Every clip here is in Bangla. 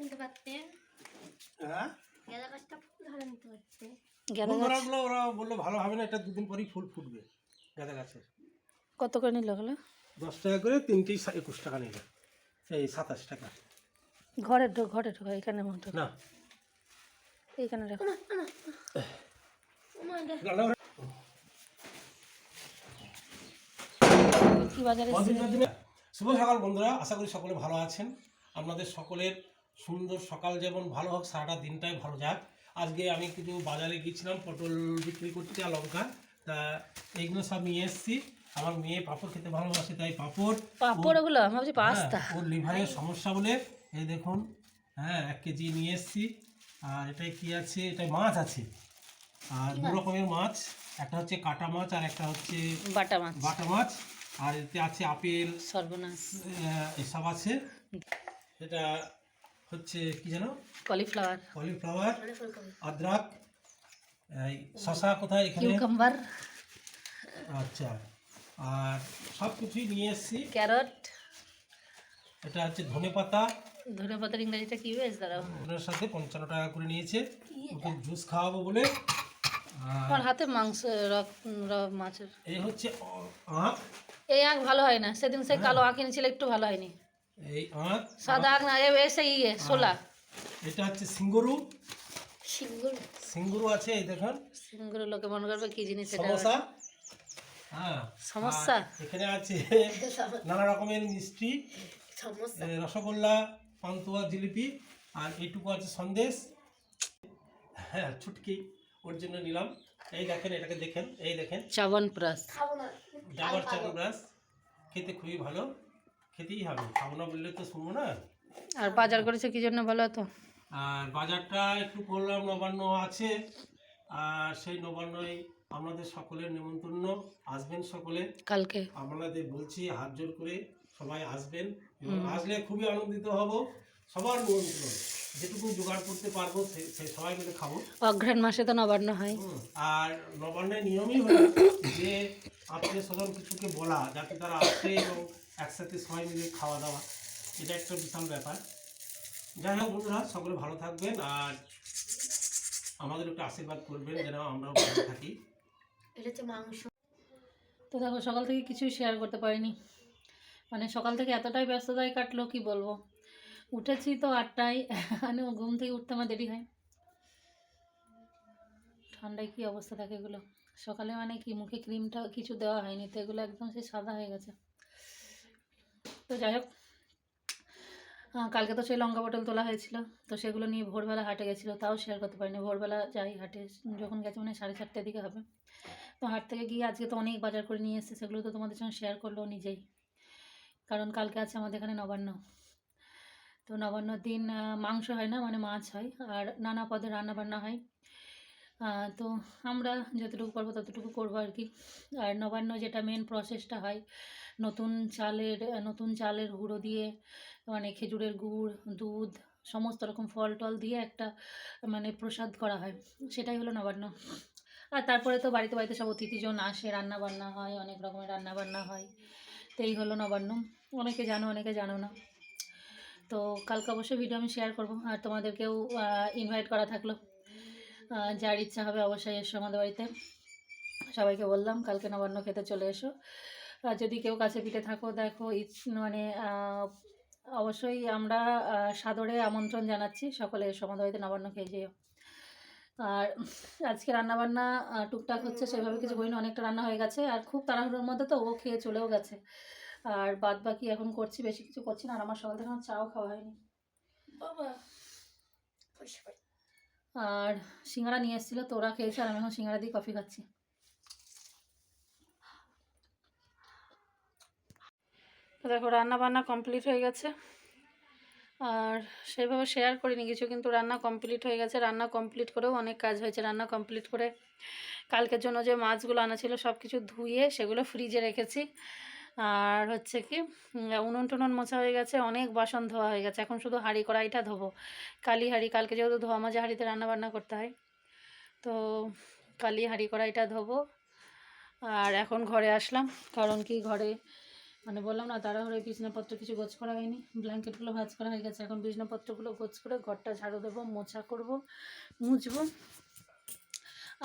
নিতে পারতে হ্যাঁ গাঁদা গাছটা ফুল ধরে নিতে পারতে গাঁদা ফুল ওরা বলল ভালো হবে না এটা দুদিন পরেই ফুল ফুটবে গাঁদা গাছের কত করে নিল দশ টাকা করে তিনটেই সা- একুশ টাকা নিল এই সাতাশ টাকা ঘরে ঢোক ঘরে ঢোক এখানে মতো না রাখো কি বাজারে শুভ সকাল বন্ধুরা আশা করি সকলে ভালো আছেন আপনাদের সকলের সুন্দর সকাল যেমন ভালো হোক সারাটা দিনটাই ভালো যাক। আজকে আমি কিছু বাজারে গিয়েছিলাম পটল বিক্রি করতে আর লঙ্কা। তা এইগুলো সব নিয়ে এসেছি। আমার মেয়ে পাঁপড় খেতে ভালোবাসে তাই পাঁপড় পাঁপড় ওগুলো? আমি ভাবছি পাস্তা। হ্যাঁ, ওর লিভারের সমস্যা বলে এই দেখুন হ্যাঁ এক কেজি নিয়ে এসেছি। আর এটাই কি আছে? এটাই মাছ আছে। আর দু রকমের মাছ একটা হচ্ছে কাটা মাছ আর একটা হচ্ছে বাটা মাছ। বাটা মাছ। আর এতে আছে আপেল সর্বনাশ। এসব আছে। এটা হচ্ছে কি যেন? কলিফ্লাওয়ার কলিফ্লাওয়ার আদ্রাক এই শশা কোথায় এখানে? কিউকাম্বার আচ্ছা আর সব কিছুই নিয়ে এসেছি। ক্যারট এটা হচ্ছে ধনে পাতা ধনে পাতার ইংরেজিটা কি বেশ দাঁড়াও। ওনার সাথে পঞ্চান্ন টাকা করে নিয়েছে। ওকে জুস খাওয়াবো বলে। আর আমার হাতে মাংস মাছের। এই হচ্ছে আখ। এই আঁক ভালো হয় না। সেদিন সেই কালো আঁক এনেছিল একটু ভালো হয়নি। এই আখ সাদা আঁক না এ এসে ইয়ে সোলা এটা হচ্ছে সিঙ্গুরু। সিঙ্গুর? সিঙ্গুরু আছে এই দেখুন। সিঙ্গুর লোকে মনে করবে কি জিনিস এটা সমোসা। হ্যাঁ। সমস্যা? এখানে আছে নানা রকমের মিষ্টি। সমস্যা রসগোল্লা পান্তুয়া জিলিপি আর এইটুকু আছে সন্দেশ। হ্যাঁ ছুটকি ওর জন্য নিলাম। এই দেখেন এটাকে দেখেন এই দেখেন। চাবন প্রাস খাব না ব্রাশ খেতে খুবই ভালো। খেতেই হবে খাব না বললে তো শুনব না। আর বাজার করেছে কি জন্য বলো তো? আর বাজারটা একটু করলাম নবান্ন আছে। আর সেই নবান্নই আপনাদের সকলের নিমন্ত্রণ আসবেন সকলে? কালকে। আপনাদের বলছি হাত জোর করে সবাই আসবেন। এবং আসলে খুবই আনন্দিত হব। সবার নিমন্ত্রণ যেটুকু জোগাড় করতে পারব সে- সবাই মিলে খাব। অঘ্রাণ মাসে তো নবান্ন হয়। আর নবান্নের নিয়মই হলো যে আত্মীয় স্বজন কিছুকে বলা যাতে তারা আসে এবং একসাথে সবাই মিলে খাওয়া দাওয়া। এটা একটা বিশাল ব্যাপার। যাই হোক বন্ধুরা সকলে ভালো থাকবেন আর আমাদের একটু আশীর্বাদ করবেন যেন আমরাও ভালো থাকি। এটা হচ্ছে মাংস। তো দেখো সকাল থেকে কিছুই শেয়ার করতে পারিনি। মানে সকাল থেকে এতটাই ব্যস্ততায় কাটলো কি বলব? উঠেছি তো আটটায় মানে ঘুম থেকে উঠতে আমার দেরি হয়। ঠান্ডায় কি অবস্থা থাকে এগুলো? সকালে মানে কি মুখে ক্রিমটা কিছু দেওয়া হয়নি, তো এগুলো একদম সে সাদা হয়ে গেছে। তো যাই হোক কালকে তো সেই লঙ্কা পটল তোলা হয়েছিল, তো সেগুলো নিয়ে ভোরবেলা হাটে গেছিল, তাও শেয়ার করতে পারিনি। ভোরবেলা যাই হাটে, যখন গেছে মানে সাড়ে চারটের দিকে হবে। তো হাট থেকে গিয়ে আজকে তো অনেক বাজার করে নিয়ে এসেছে, সেগুলো তো তোমাদের সঙ্গে শেয়ার করল নিজেই। কারণ কালকে আছে আমাদের এখানে নবান্ন। তো নবান্নর দিন মাংস হয় না মানে মাছ হয়, আর নানা পদে রান্না বান্না হয় তো আমরা যতটুকু পারব ততটুকু করব আর কি। আর নবান্ন যেটা মেন প্রসেসটা হয়, নতুন চালের নতুন চালের গুঁড়ো দিয়ে মানে খেজুরের গুড়, দুধ, সমস্ত রকম ফল টল দিয়ে একটা মানে প্রসাদ করা হয়। সেটাই হলো নবান্ন। আর তারপরে তো বাড়িতে বাড়িতে সব অতিথিজন আসে রান্না বান্না হয়, অনেক রকমের রান্না বান্না হয়। তো এই হলো নবান্ন। অনেকে জানো অনেকে জানো না। তো কালকে অবশ্যই ভিডিও আমি শেয়ার করব। আর তোমাদেরকেও ইনভাইট করা থাকল। যার ইচ্ছা হবে অবশ্যই এসো আমাদের বাড়িতে। সবাইকে বললাম, কালকে নবান্ন খেতে চলে এসো। আর যদি কেউ কাছে পিঠে থাকো, দেখো মানে অবশ্যই আমরা সাদরে আমন্ত্রণ জানাচ্ছি। সকলে এসো আমাদের বাড়িতে, নবান্ন খেয়ে যেও। আর আজকে রান্নাবান্না টুকটাক হচ্ছে, সেভাবে কিছু করিনি অনেকটা রান্না হয়ে গেছে। আর খুব তাড়াহুড়োর মধ্যে তো ও খেয়ে চলেও গেছে। আর বাদ বাকি এখন করছি বেশি কিছু করছি না আর আমার সকাল থেকে আমার চাও খাওয়া হয়নি। বাবা আর সিঙ্গারা নিয়ে এসেছিল তো ওরা খেয়েছে আর আমি এখন সিঙ্গারা দিয়ে কফি খাচ্ছি। দেখো রান্না বান্না কমপ্লিট হয়ে গেছে। আর সেভাবে শেয়ার করিনি কিছু কিন্তু রান্না কমপ্লিট হয়ে গেছে। রান্না কমপ্লিট করেও অনেক কাজ হয়েছে। রান্না কমপ্লিট করে কালকের জন্য যে মাছগুলো আনা ছিল সব কিছু ধুয়ে সেগুলো ফ্রিজে রেখেছি। আর হচ্ছে কি উনুন টুনুন মোছা হয়ে গেছে, অনেক বাসন ধোয়া হয়ে গেছে। এখন শুধু হাঁড়ি কড়াইটা ধোবো। কালি হাঁড়ি, কালকে যেহেতু ধোয়া মাজা হাঁড়িতে রান্না বান্না করতে হয়। তো কালি হাঁড়ি কড়াইটা ধোবো। আর এখন ঘরে আসলাম, কারণ কি ঘরে মানে বললাম না, তাড়াহুড়ো, বিছনাপত্র কিছু গোছ করা হয়নি। ব্ল্যাঙ্কেটগুলো ভাজ করা হয়ে গেছে, এখন বিছনাপত্রগুলো গোছ করে ঘরটা ঝাড়ু দেবো, মোছা করব, মুছবো।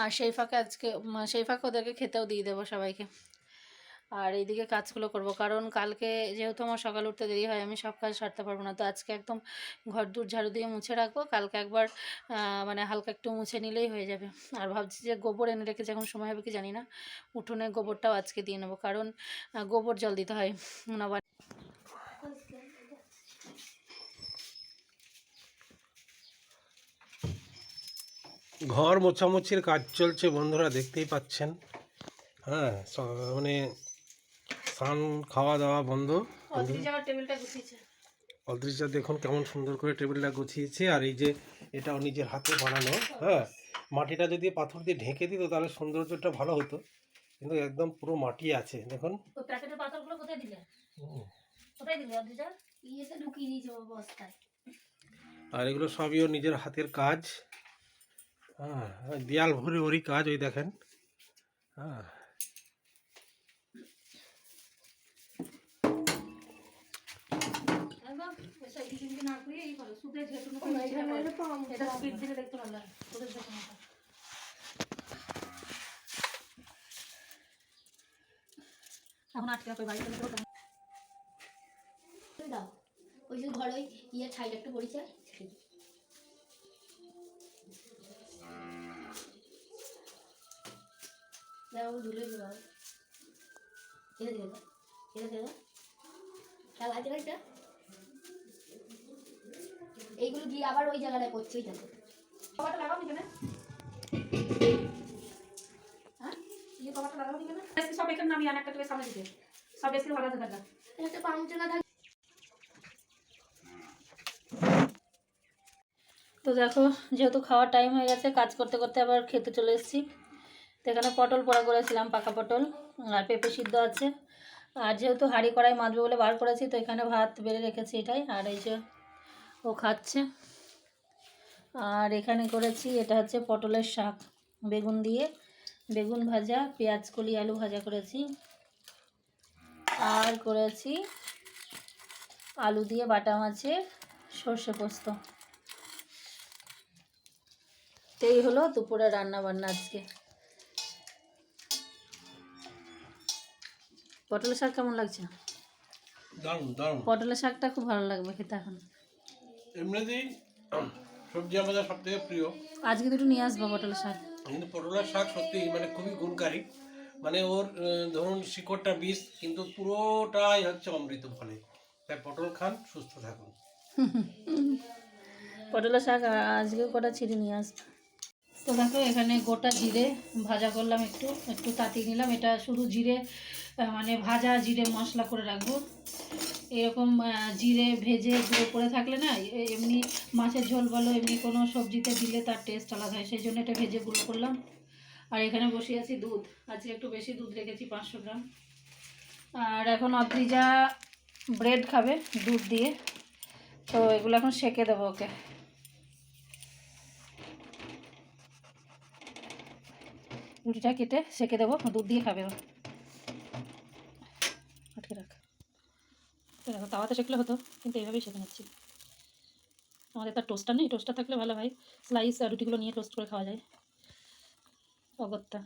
আর সেই ফাঁকে আজকে সেই ফাঁকে ওদেরকে খেতেও দিয়ে দেবো সবাইকে। আর এইদিকে কাজগুলো করব। কারণ কালকে যেহেতু আমার সকাল উঠতে দেরি হয়, আমি সব কাজ সারতে পারব না। তো আজকে একদম ঘর দূর ঝাড়ু দিয়ে মুছে রাখব। কালকে একবার মানে হালকা একটু মুছে নিলেই হয়ে যাবে। আর ভাবছি যে গোবর এনে রেখে যখন সময় হবে কি জানি না, উঠোনে গোবরটাও আজকে দিয়ে নেব। কারণ গোবর জল দিতে হয় নবার ঘর মোছামুছির কাজ চলছে বন্ধুরা, দেখতেই পাচ্ছেন। হ্যাঁ মানে স্নান খাওয়া দাওয়া বন্ধ অদৃশ্যা দেখুন কেমন সুন্দর করে টেবিলটা গুছিয়েছে আর এই যে এটাও নিজের হাতে বানানো হ্যাঁ? মাটিটা যদি পাথর দিয়ে ঢেকে দিত তাহলে সৌন্দর্যটা ভালো হতো। কিন্তু একদম পুরো মাটি আছে দেখুন। অদ্রিজা? আর এগুলো সবই ওর নিজের হাতের কাজ। হ্যাঁ দেয়াল ভরে ওরই কাজ ওই দেখেন। হ্যাঁ একদম এসে কিছু কিছু না করে এই করো সুদে যেহেতু না ও, এখানে একটা পাম এটা স্পিড দিলে দেখতে ভালো লাগে সুদের যখন এটা। এখন আটকে রাখো বাড়িতে দাও। ওই যে ঘরে ওই ইয়ে ছাইটা একটু পরিচয় দেখো ধুলে দিল এটা দিয়ে দাও এটা দিয়ে দাও। খেলা আছে না এটা এইগুলো গিয়ে আবার ওই জায়গাটায় পড়ছে ওই দেখো কভারটা লাগাও নি কেন হ্যাঁ? এই কভারটা লাগাও নি কেন সব এখানে নামিয়ে আন একটা তুমি সামনে দিতে। সব এসে ভালো আছে একটা পাংচা না থাকে তো দেখো যেহেতু খাওয়ার টাইম হয়ে গেছে কাজ করতে করতে আবার খেতে চলে এসেছি। তো এখানে পটল পোড়া করেছিলাম পাকা পটল আর পেঁপে সিদ্ধ আছে। আর যেহেতু হাঁড়ি কড়াই মাজবে বলে বার করেছি তো এখানে ভাত বেড়ে রেখেছি এটাই। আর এই যে ও খাচ্ছে। আর এখানে করেছি এটা হচ্ছে পটলের শাক। বেগুন দিয়ে বেগুন ভাজা পেঁয়াজ কলি আলু ভাজা করেছি। আর করেছি আলু দিয়ে বাটা মাছের সর্ষে পোস্ত। এই হলো দুপুরে রান্না বান্না আজকে। পটলের শাক কেমন লাগছে? পটলের শাকটা খুব ভালো লাগবে খেতে এখন। এমনিতেই সবজি আমাদের সব থেকে প্রিয়। আজকে দুটো নিয়ে আসব পটলের শাক। কিন্তু পটলের শাক সত্যি মানে খুবই গুণকারী। মানে ওর ধরুন শিকড়টা বিষ কিন্তু পুরোটাই হচ্ছে অমৃত ফলে। তাই পটল খান সুস্থ থাকুন। পটলের শাক আজকে কটা ছিঁড়ে নিয়ে আসব। তো দেখো, এখানে গোটা জিরে ভাজা করলাম একটু একটু তাতিয়ে নিলাম। এটা শুধু জিরে মানে ভাজা জিরে মশলা করে রাখব। এরকম জিরে ভেজে গুঁড়ো করে থাকলে না এমনি মাছের ঝোল বলো, এমনি কোনো সবজিতে দিলে তার টেস্ট আলাদা হয়। সেই জন্য এটা ভেজে গুঁড়ো করলাম। আর এখানে বসে আছি দুধ। আজকে একটু বেশি দুধ রেখেছি, পাঁচশো গ্রাম। আর এখন অদ্রিজা ব্রেড খাবে দুধ দিয়ে। তো এগুলো এখন সেকে দেবো ওকে। রুটিটা কেটে সেকে দেবো, দুধ দিয়ে খাবে আটকে রাখ। দেখো, তাওয়াতে সেকলে হতো, কিন্তু এইভাবেই সেকে নিচ্ছি। আমাদের তার টোস্টার নেই টোস্টার থাকলে ভালো হয়। স্লাইস আর রুটিগুলো নিয়ে টোস্ট করে খাওয়া যায়। অগত্যা।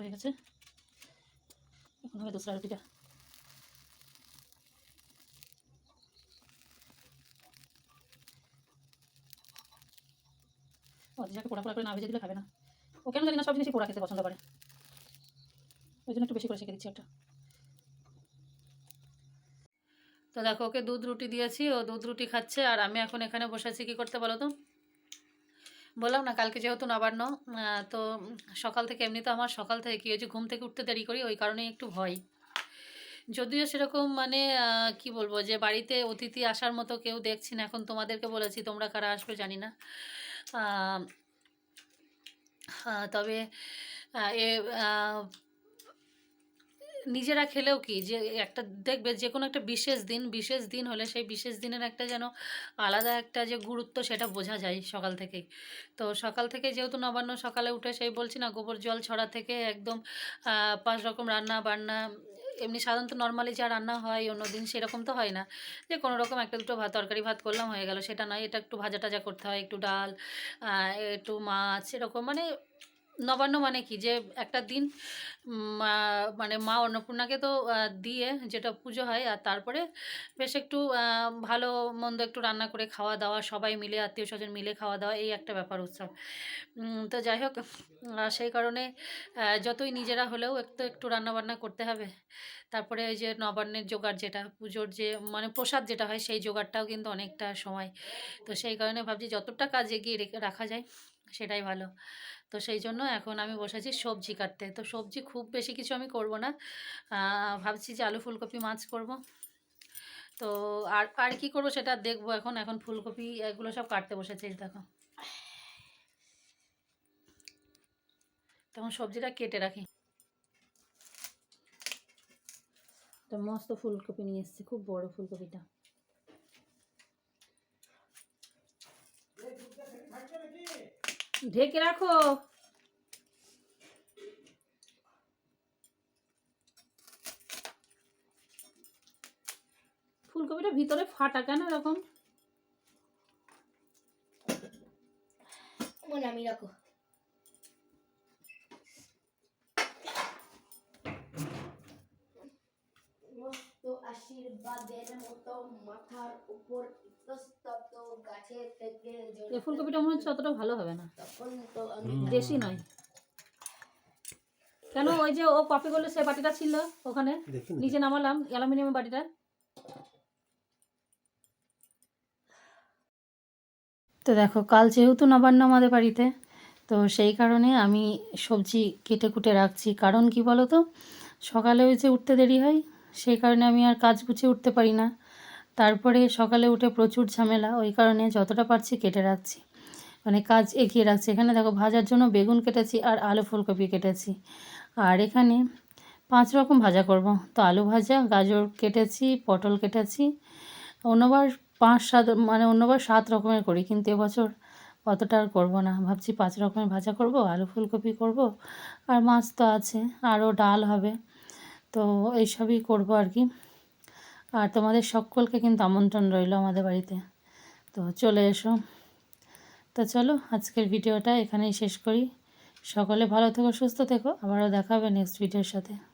হয়ে গেছে। এখন হবে দোসরা রুটিটা। অদিজাকে পোড়া পোড়া করে না ভেজে দিলে খাবে না। ও কেন জানি না, সব জিনিসই পোড়া খেতে পছন্দ করে। ওই জন্য একটু বেশি করে শিখে দিচ্ছি একটা তো দেখো, ওকে দুধ রুটি দিয়েছি, ও দুধ রুটি খাচ্ছে, আর আমি এখন এখানে বসে আছি, কী করতে বলো তো? বললাম না, কালকে যেহেতু নবান্ন তো সকাল থেকে, এমনি তো আমার সকাল থেকে কী হয়েছে, ঘুম থেকে উঠতে দেরি করি, ওই কারণেই একটু ভয়। যদিও সেরকম মানে কি বলব যে, বাড়িতে অতিথি আসার মতো কেউ দেখছি না, এখন তোমাদেরকে বলেছি, তোমরা কারা আসবে জানি না। তবে এ নিজেরা খেলেও কি যে একটা দেখবে যে কোনো একটা বিশেষ দিন বিশেষ দিন হলে সেই বিশেষ দিনের একটা যেন আলাদা একটা যে গুরুত্ব সেটা বোঝা যায় সকাল থেকেই। তো সকাল থেকে যেহেতু নবান্ন সকালে উঠে সেই বলছি না, গোবর জল ছড়া থেকে একদম পাঁচ রকম রান্না বান্না এমনি সাধারণত নর্মালি যা রান্না হয়, অন্য দিন সেরকম তো হয় না। যে কোনো রকম একটা দুটো ভাত, তরকারি, ভাত করলাম, হয়ে গেল। সেটা নয়, এটা একটু ভাজা টাজা করতে হয়, একটু ডাল একটু মাছ, এরকম মানে নবান্ন মানে কি? যে একটা দিন মানে মা অন্নপূর্ণাকে তো দিয়ে যেটা পুজো হয়, আর তারপরে বেশ একটু ভালো মন্দ একটু রান্না করে খাওয়া দাওয়া, সবাই মিলে, আত্মীয় স্বজন মিলে খাওয়া দাওয়া, এই একটা ব্যাপার উৎসব। তো যাই হোক সেই কারণে যতই নিজেরা হলেও একটু একটু রান্না বান্না করতে হবে। তারপরে ওই যে নবান্নের জোগাড় যেটা, পুজোর যে মানে প্রসাদ যেটা হয়, সেই জোগাড়টাও কিন্তু অনেকটা সময়। তো সেই কারণে ভাবছি যতটা কাজ এগিয়ে রাখা যায় সেটাই ভালো। তো সেই জন্য এখন আমি বসেছি সবজি কাটতে। তো সবজি খুব বেশি কিছু আমি করব না। ভাবছি যে আলু ফুলকপি মাছ করব। তো আর আর কি করব সেটা দেখব এখন। এখন ফুলকপি এগুলো সব কাটতে বসেছে দেখো। তখন সবজিটা কেটে রাখি। তো মস্ত ফুলকপি নিয়ে এসেছি, খুব বড় ফুলকপিটা। ঢেকে রাখো। ফুলকপিটা ভিতরে ফাটা কেন এরকম? আমি রাখো। মস্ত আশীর্বাদের মতো মাথার উপর ইতস্তত গাছে থেকে এই ফুলকপিটা মনে হচ্ছে অতটা ভালো হবে না। তখন তো আমি দেশি নয়। কেন ওই যে ও কপি করলে সে বাটিটা ছিল ওখানে? দেখি নিচে নামালাম অ্যালুমিনিয়ামের বাটিটা। তো দেখো কাল যেহেতু নবান্ন আমাদের বাড়িতে তো সেই কারণে আমি সবজি কেটে কুটে রাখছি। কারণ কি বলো তো সকালে ওই যে উঠতে দেরি হয় সেই কারণে আমি আর কাজ গুছিয়ে উঠতে পারি না। তারপরে সকালে উঠে প্রচুর ঝামেলা, ওই কারণে যতটা পারছি কেটে রাখছি। মানে কাজ এগিয়ে রাখছি। এখানে দেখো ভাজার জন্য বেগুন কেটেছি আর আলু ফুলকপি কেটেছি। আর এখানে পাঁচ রকম ভাজা করব। তো আলু ভাজা, গাজর কেটেছি, পটল কেটেছি। অন্যবার পাঁচ সাত মানে অন্যবার সাত রকমের করি, কিন্তু এবছর অতটা আর করব না। ভাবছি পাঁচ রকমের ভাজা করব, আলু ফুলকপি করব, আর মাছ তো আছে, আরও ডাল হবে। তো এইসবই করব আর কি। আর তোমাদের সকলকে কিন্তু আমন্ত্রণ রইল আমাদের বাড়িতে। তো চলে এসো। তো চলো, আজকের ভিডিওটা এখানেই শেষ করি। সকলে ভালো থেকো, সুস্থ থেকো। আবারও দেখাবে নেক্সট ভিডিওর সাথে।